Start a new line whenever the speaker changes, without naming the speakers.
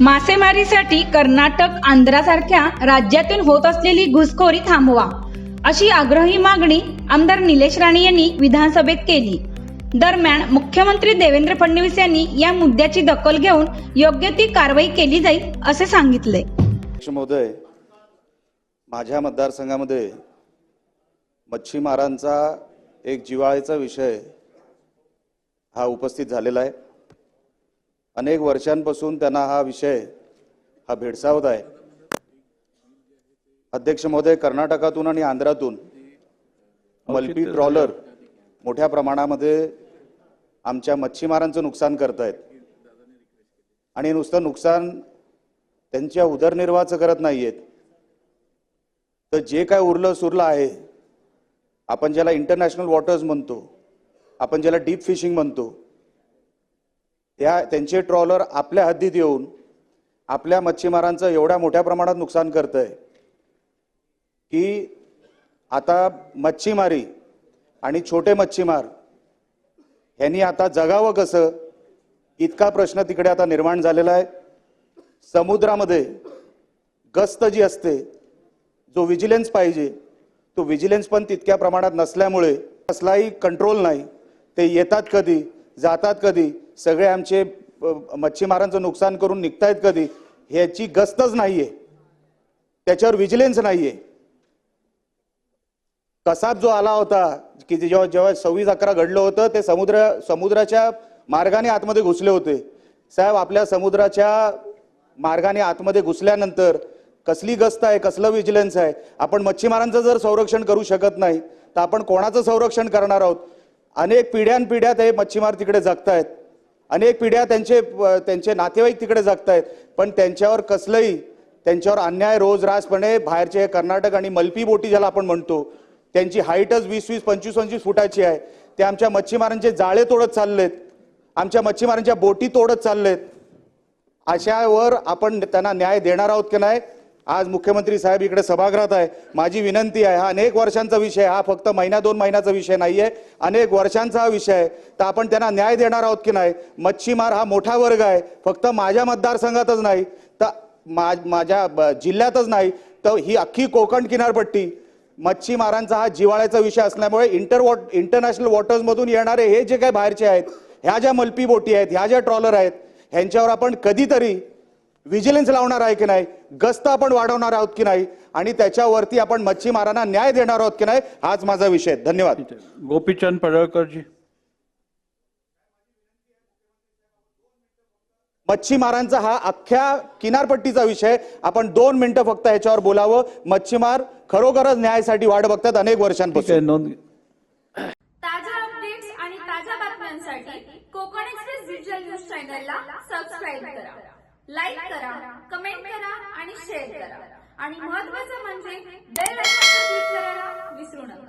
मासेमारीसाठी कर्नाटक आंध्रासारख्या राज्यातून होत असलेली घुसखोरी थांबवा अशी आग्रही मागणी आमदार निलेश राणे यांनी विधानसभेत केली. दरम्यान मुख्यमंत्री देवेंद्र फडणवीस यांनी या मुद्द्याची दखल घेऊन योग्य ती कारवाई केली जाईल असे सांगितले.
महोदय माझ्या मतदारसंघामध्ये मच्छीमारांचा एक जिवाळ्याचा विषय हा उपस्थित झालेला आहे. अनेक वर्षांपासून त्यांना हा विषय हा भेडसावत आहे. अध्यक्ष महोदय कर्नाटकातून आणि आंध्रातून मल्पी ट्रॉलर मोठ्या प्रमाणामध्ये आमच्या मच्छीमारांचं नुकसान करत आहेत आणि नुसतं नुकसान त्यांच्या उदरनिर्वाहाचं करत नाहीयेत. तर जे काय उरलं सुरलं आहे आपण ज्याला इंटरनॅशनल वॉटर्स म्हणतो आपण ज्याला डीप फिशिंग म्हणतो त्या त्यांचे ट्रॉलर आपल्या हद्दीत येऊन आपल्या मच्छीमारांचं एवढ्या मोठ्या प्रमाणात नुकसान करतं आहे की आता मच्छीमारी आणि छोटे मच्छीमार यांनी आता जगावं कसं? इतका प्रश्न तिकडे आता निर्माण झालेला आहे. समुद्रामध्ये गस्त जी असते जो विजिलन्स पाहिजे तो विजिलन्स पण तितक्या प्रमाणात नसल्यामुळे कसलाही कंट्रोल नाही. ते येतात कधी? जातात कधी? सगळे आमचे मच्छीमारांचं नुकसान करून निघतायत कधी? ह्याची गस्तच नाहीये. त्याच्यावर विजिलन्स नाहीये. कसाब जो आला होता की जेव्हा जेव्हा सव्वीस अकरा घडलं होतं ते समुद्र समुद्राच्या मार्गाने आतमध्ये घुसले होते. साहेब आपल्या समुद्राच्या मार्गाने आतमध्ये घुसल्यानंतर कसली गस्त आहे कसलं विजिलन्स आहे? आपण मच्छीमारांचं जर संरक्षण करू शकत नाही तर आपण कोणाचं संरक्षण करणार आहोत? अनेक पिढ्यानपिढ्या ते मच्छीमार तिकडे जगतायत. अनेक पिढ्या त्यांचे त्यांचे नातेवाईक तिकडे जगतायत. पण त्यांच्यावर कसलंही त्यांच्यावर अन्याय रोज रासपणे बाहेरचे कर्नाटक आणि मल्पी बोटी ज्याला आपण म्हणतो त्यांची हाईटच वीस वीस पंचवीस पंचवीस फुटाची आहे. ते आमच्या मच्छीमारांचे जाळे तोडत चाललेत. आमच्या मच्छीमारांच्या बोटी तोडत चाललेत. अशावर आपण त्यांना न्याय देणार आहोत की नाही? आज मुख्यमंत्री साहेब इकडे सभागृहात आहे. माझी विनंती आहे हा अनेक वर्षांचा विषय हा फक्त महिना दोन महिन्याचा विषय नाही आहे अनेक वर्षांचा हा विषय आहे. तर आपण त्यांना न्याय देणार आहोत की नाही? मच्छीमार हा मोठा वर्ग आहे. फक्त माझ्या मतदारसंघातच नाही. तर मा- माझ्या ब- जिल्ह्यातच नाही. तर ही अख्खी कोकण किनारपट्टी मच्छीमारांचा हा जिवाळ्याचा विषय असल्यामुळे इंटर वॉट इंटरनॅशनल वॉटर्समधून येणारे हे जे काही बाहेरचे आहेत ह्या ज्या मल्पी बोटी आहेत ह्या ज्या ट्रॉलर आहेत ह्यांच्यावर आपण कधीतरी विजिलन्स लावणार आहे की नाही? गस्त आपण वाढवणार आहोत की नाही? आणि त्याच्यावरती आपण मच्छीमारांना न्याय देणार आहोत की नाही? हाच माझा विषय आहे. धन्यवाद.
गोपीचंद पडळकरजी.
मच्छीमारांचा हा अख्ख्या किनारपट्टीचा विषय आपण दोन मिनिटं फक्त ह्याच्यावर बोलावं. मच्छीमार खरोखरच न्यायासाठी वाट बघतात अनेक वर्षांपासून.
नोंद
ताज्या अपडेट्स आणि ताज्या बातम्यांसाठी कोकण एक्सप्रेस डिजिटल न्यूज चॅनलला सबस्क्राईब करा. लाईक करा कमेंट करा आणि शेअर करा. आणि महत्वाचं म्हणजे बेल आयकॉनवर क्लिक करायला विसरू नका.